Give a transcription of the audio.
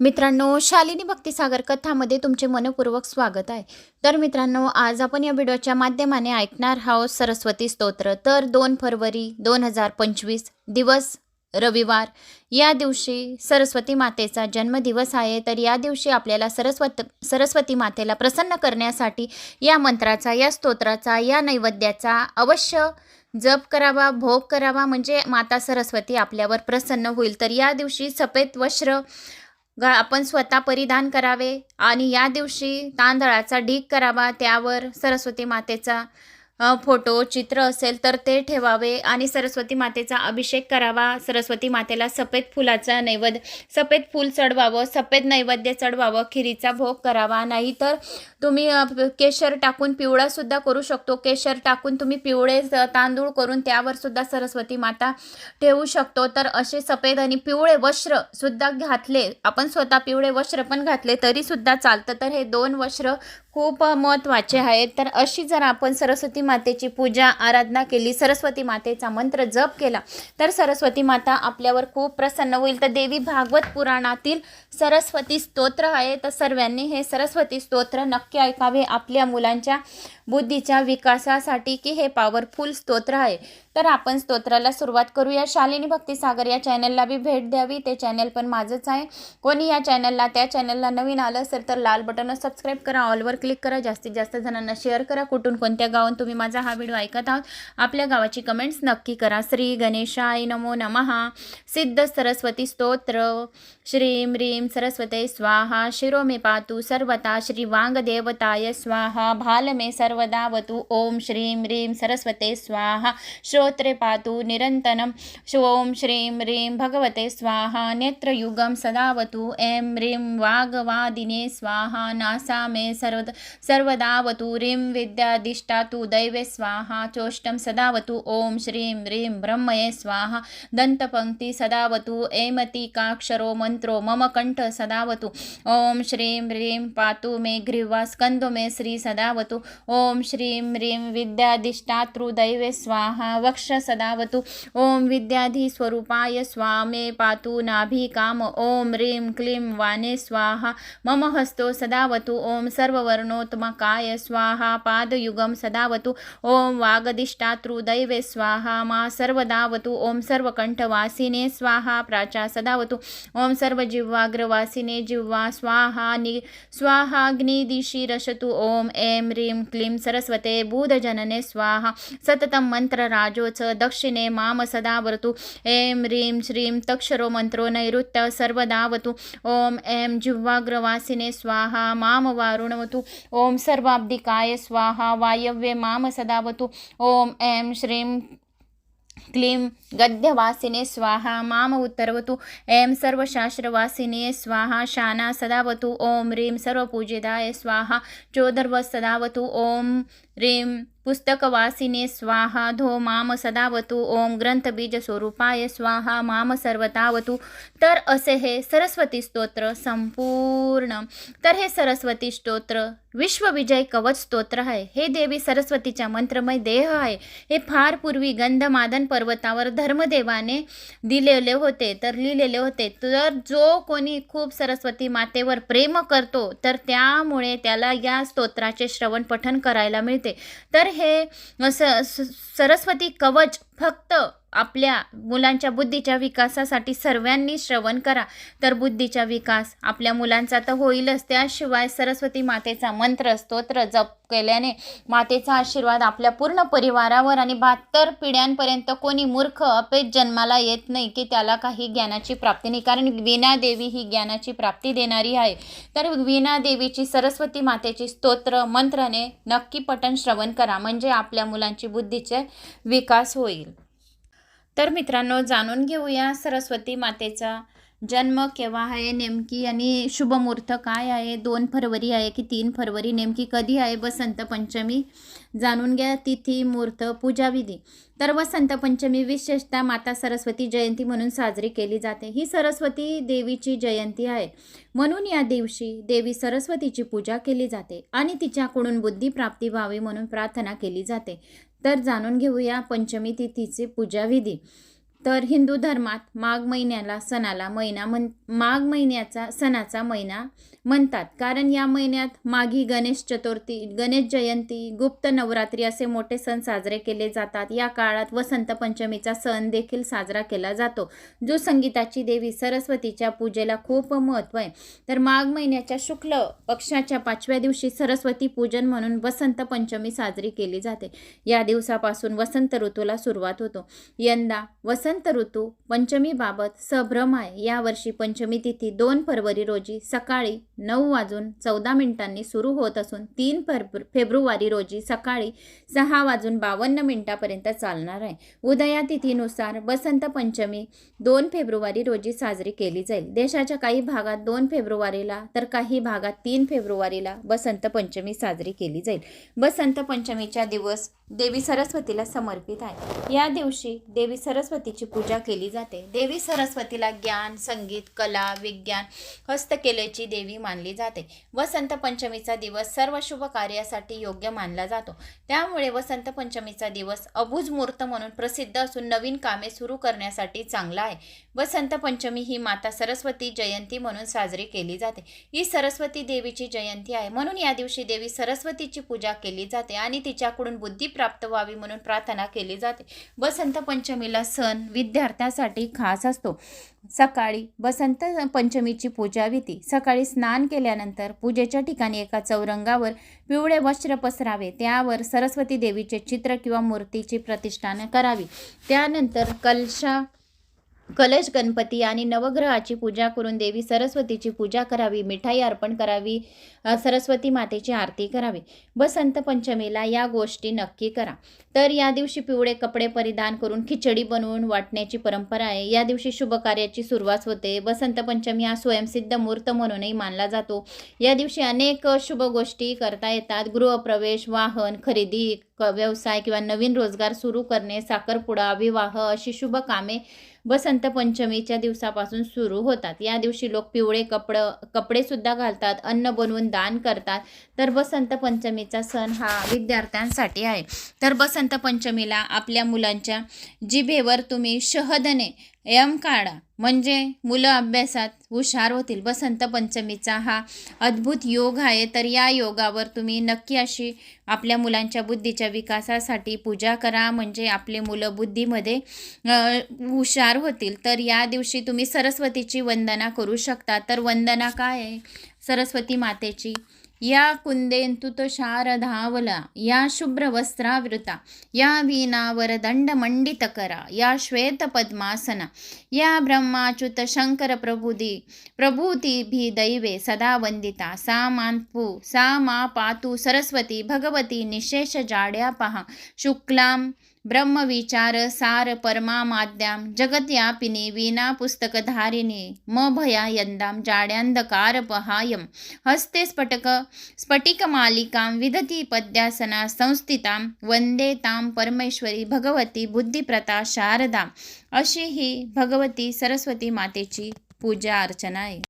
मित्रांनो शालिनी भक्तिसागर कथामध्ये तुमचे मनपूर्वक स्वागत आहे. तर मित्रांनो आज आपण या व्हिडिओच्या माध्यमाने ऐकणार आहोत सरस्वती स्तोत्र. तर दोन फरवरी दोन हजार पंचवीस दिवस रविवार. या दिवशी सरस्वती मातेचा जन्मदिवस आहे. तर या दिवशी आपल्याला सरस्वत सरस्वती मातेला प्रसन्न करण्यासाठी या मंत्राचा या स्तोत्राचा या नैवेद्याचा अवश्य जप करावा भोग करावा. म्हणजे माता सरस्वती आपल्यावर प्रसन्न होईल. तर या दिवशी सफेद वस्त्र ग आपण स्वतः परिधान करावे आणि या दिवशी तांदळाचा ढीग करावा त्यावर सरस्वती मातेचा फोटो चित्र असेल तर ते ठेवावे आणि सरस्वती मातेचा अभिषेक करावा. सरस्वती मातेला सफेद फुलाचा नैवेद्य सफेद फूल चढवावं सफेद नैवेद्य चढवावं खिरीचा भोग करावा. नाही तर तुम्ही केशर टाकून पिवळासुद्धा करू शकतो. केशर टाकून तुम्ही पिवळे तांदूळ करून त्यावरसुद्धा सरस्वती माता ठेवू शकतो. तर असे सफेद आणि पिवळे वस्त्र सुद्धा घातले आपण स्वतः पिवळे वस्त्र पण घातले तरीसुद्धा चालतं. तर हे दोन वस्त्र खूप महत्त्वाचे आहेत. तर अशी जर आपण सरस्वती मातेची पूजा आराधना केली सरस्वती मातेचा मंत्र जप केला तर सरस्वती माता आपल्यावर खूप प्रसन्न होईल. तर देवी भागवत पुराणातील सरस्वती स्तोत्र आहे. तर सर्वांनी हे सरस्वती स्तोत्र नक्की ऐकावे. आपल्या मुलांच्या बुद्धीच्या विकासासाठी की हे पॉवरफुल स्तोत्र आहे. तर आपण स्तोत्राला सुरुवात करूया. शालिनी भक्तीसागर या चॅनलला बी भेट द्यावी. ते चॅनल पण माझंच आहे. कोणी या चॅनलला त्या चॅनलला नवीन आलं असेल तर लाल बटन सबस्क्राईब करा. ऑलवर क्लिक करा जास्तीत जास्त जणांना शेअर करा. कुठून कोणत्या गावात तुम्ही माझा हा व्हिडिओ ऐकत आहात आपल्या गावाची कमेंट्स नक्की करा. श्री गणेशाय नमो नमः सिद्ध सरस्वती स्तोत्र. श्रीं ह्रीं सरस्वते स्वाहा. शिरो मे पातु सर्वता श्री वांगदेवताय स्वाहा. भाल मे सर्वदावतु ओम श्रीं ह्रीं सरस्वते स्वाहा. श्रोत्रे पातु निरंतनम ओम श्रीं ह्रीं भगवते स्वाहा. नेत्रयुगं सदावतु ऐं ह्रीं वागवादिने स्वाहा. नासा मे सर्वद सर्वदावतु ह्रीं विद्याधिष्ठातु दैवे स्वाहा चोष्टं सदावतु ॐ श्रीं ह्रीं ब्रह्मये स्वाहा। दन्तपङ्क्ति सदावतु ऐमतिकाक्षरो मन्त्रो मम कण्ठ सदावतु ॐ श्रीं ह्रीं पातु मे ग्रीवा स्कन्दो मे श्री सदावतु ॐ श्रीं ह्रीं विद्याधिष्ठातृदैवे स्वाहा वक्ष सदावतु ॐ विद्याधिस्वरूपाय स्वामे पातु नाभिकाम। ॐ ह्रीं क्लीं वाणे स्वाहा मम हस्तो सदावतु ॐ सर्ववर्ण सर्ववर्णोत्मकाय स्वाहा? पादयुगं सदावतु। ॐ वागधिष्ठातृदैवे स्वाहा। मा सर्वदावतु। ॐ सर्वकण्ठवासिने स्वाहा। प्राचा सदावतु। ॐ सर्वजिह्वाग्रवासिने जिह्वा स्वाहा। नि स्वाहाग्निदिशि रशतु ॐ ऐं ह्रीं क्लीं सरस्वते बुधजनने स्वाहा। सततं मन्त्रराजोच दक्षिणे माम सदावतु ऐं ह्रीं श्रीं तक्षरो मन्त्रो नैऋत्य सर्वदावतु। ॐ ऐं जिह्वाग्रवासिने स्वाहा। माम वारुणवतु। ॐ सर्वाब्धिकाय स्वाहा वायव्ये माम सदावतु। ॐ ऐं श्रीं क्लीं गद्यवासिने स्वाहा माम उत्तरवतु। ऐं सर्वशास्त्रवासिने स्वाहा शाना सदावतु। ॐ ह्रीं सर्वपूजिताय स्वाहा चोदर्व सदावतु ॐ ह्रीं पुस्तकवासिने स्वाहा धो माम सदावतु ग्रंथबीज स्वरूपाय स्वाहा माम सर्वतावतु। तर असे हे सरस्वती स्तोत्र संपूर्ण तर हे सरस्वती स्तोत्र विश्वविजय कवच स्तोत्र आहे. हे देवी सरस्वतीच्या मंत्रमय देह आहे. हे फार पूर्वी गंधमादन पर्वतावर धर्मदेवाने दिलेले होते तर लिहिलेले होते. तर जो कोणी खूप सरस्वती मातेवर प्रेम करतो तर त्यामुळे त्याला या स्तोत्राचे श्रवण पठण करायला मिळते. तर हे स स- सरस्वती कवच फक्त आपल्या मुलांच्या बुद्धीच्या विकासासाठी सर्वांनी श्रवण करा. तर बुद्धीचा विकास आपल्या मुलांचा तर होईलच. त्याशिवाय सरस्वती मातेचा मंत्र स्तोत्र जप केल्याने मातेचा आशीर्वाद आपल्या पूर्ण परिवारावर आणि बहात्तर पिढ्यांपर्यंत कोणी मूर्ख अपेत जन्माला येत नाही की त्याला काही ज्ञानाची प्राप्ती नाही. कारण वीणा देवी ही ज्ञानाची प्राप्ती देणारी आहे. तर वीणा देवीची सरस्वती मातेची स्तोत्र मंत्राने नक्की पठण श्रवण करा. म्हणजे आपल्या मुलांची बुद्धीचे विकास होईल. तर मित्रांनो जाणून घेऊया सरस्वती मातेचा जन्म केव्हा आहे नेमकी आणि शुभमुहूर्त काय आहे? दोन फरवरी आहे की तीन फरवरी? नेमकी कधी आहे वसंत पंचमी? जाणून घ्या तिथी मुहूर्त पूजाविधी. तर वसंत पंचमी विशेषतः माता सरस्वती जयंती म्हणून साजरी केली जाते. ही सरस्वती देवीची जयंती आहे. म्हणून या दिवशी देवी सरस्वतीची पूजा केली जाते आणि तिच्याकडून बुद्धिप्राप्ती व्हावी म्हणून प्रार्थना केली जाते. तर जाणून घेऊया पंचमी तिथीची पूजाविधी. तर हिंदू धर्मात माघ महिन्याला सणाला महिना म्हण माघ महिन्याचा सणाचा महिना म्हणतात. कारण या महिन्यात माघी गणेश चतुर्थी गणेश जयंती गुप्त नवरात्री असे मोठे सण साजरे केले जातात. या काळात वसंत पंचमीचा सण देखील साजरा केला जातो जो संगीताची देवी सरस्वतीच्या पूजेला खूप महत्त्व आहे. तर माघ महिन्याच्या शुक्ल पक्षाच्या पाचव्या दिवशी सरस्वती पूजन म्हणून वसंत पंचमी साजरी केली जाते. या दिवसापासून वसंत ऋतूला सुरुवात होतो. यंदा वसंत ऋतू पंचमीबाबत सभ्रम आहे. यावर्षी पंचमी तिथी दोन फरवरी रोजी सकाळी नऊ वाजून चौदा मिनिटांनी सुरू होत असून तीन फेब्रु फेब्रुवारी रोजी सकाळी सहा वाजून बावन्न मिनिटापर्यंत चालणार आहे. उदया तिथीनुसार वसंत पंचमी दोन फेब्रुवारी रोजी साजरी केली जाईल. देशाच्या काही भागात दोन फेब्रुवारीला तर काही भागात तीन फेब्रुवारीला वसंत पंचमी साजरी केली जाईल. वसंत पंचमीच्या दिवस देवी सरस्वतीला समर्पित आहे. या दिवशी देवी सरस्वतीची पूजा केली जाते. देवी सरस्वतीला ज्ञान संगीत कला विज्ञान हस्तकलेची देवी मानली जाते. वसंत पंचमीचा दिवस सर्व शुभ कार्यासाठी योग्य मानला जातो. त्यामुळे वसंत पंचमीचा दिवस अबुज मूर्त म्हणून प्रसिद्ध असून नवीन कामे सुरू करण्यासाठी चांगला आहे. वसंत पंचमी ही माता सरस्वती जयंती म्हणून साजरी केली जाते. ही सरस्वती देवीची जयंती आहे. म्हणून या दिवशी देवी सरस्वतीची पूजा केली जाते आणि तिच्याकडून बुद्धी प्राप्त व्हावी म्हणून प्रार्थना केली जाते. बसंत पंचमीला सण विद्यार्थ्यांसाठी खास असतो. सकाळी वसंत पंचमीची पूजा विधी. सकाळी स्नान केल्यानंतर पूजेच्या ठिकाणी एका चौरंगावर पिवळे वस्त्र पसरावे. त्यावर सरस्वती देवीचे चित्र किंवा मूर्तीची प्रतिष्ठान करावी. त्यानंतर कलशा कलश गणपती आणि नवग्रहाची पूजा करून देवी सरस्वतीची पूजा करावी मिठाई अर्पण करावी सरस्वती मातेची आरती करावी. बसंत पंचमीला या गोष्टी नक्की करा. तर या दिवशी पिवळे कपडे परिधान करून खिचडी बनवून वाटण्याची परंपरा आहे. या दिवशी शुभ कार्याची सुरुवात होते. बसंत पंचमी हा स्वयंसिद्ध मुहूर्त म्हणूनही मानला जातो. या दिवशी अनेक शुभ गोष्टी करता येतात. गृहप्रवेश वाहन खरेदी क- व्यवसाय किंवा नवीन रोजगार सुरू करणे साखरपुडा विवाह अशी शुभ कामे वसंत पंचमीच्या दिवसापासून सुरू होतात. या दिवशी लोक पिवळे कपड कपडेसुद्धा घालतात अन्न बनवून दान करतात. तर वसंत पंचमीचा सण हा विद्यार्थ्यांसाठी आहे. तर वसंत पंचमीला आपल्या मुलांच्या जिभेवर तुम्ही शहदने यम काढा. म्हणजे मुलं अभ्यासात हुशार होतील. वसंत पंचमीचा हा अद्भुत योग आहे. तर या योगावर तुम्ही नक्की अशी आपल्या मुलांच्या बुद्धीच्या विकासासाठी पूजा करा. म्हणजे आपले मुलं बुद्धीमध्ये हुशार होतील. तर या दिवशी तुम्ही सरस्वतीची वंदना करू शकता. तर वंदना काय आहे? सरस्वती मातेची या कुंदेंतुत शारदावला या शुभ्र वस्त्रावृता या वीणावर दंड मंडित करा या श्वेत पद्मासना या ब्रह्माच्युत शंकर प्रभुदी प्रभूती भी दैवे सदा वंदिता सा मानपू सा मा पातु सरस्वती भगवती निशेष जाड्या पहा शुक्लां ब्रह्मविचार सार परमामाद्यां जगत्यापिनी वीणा पुस्तकधारिणी म भया यंदाम जाड्यांधकार पहायम हस्ते स्फटक स्फटिकमालिकां विदती पद्यासना संस्थितां वंदे तां परमेश्वरी भगवती बुद्धिप्रता शारदा अशी ही भगवती सरस्वती मातेची पूजा अर्चना आहे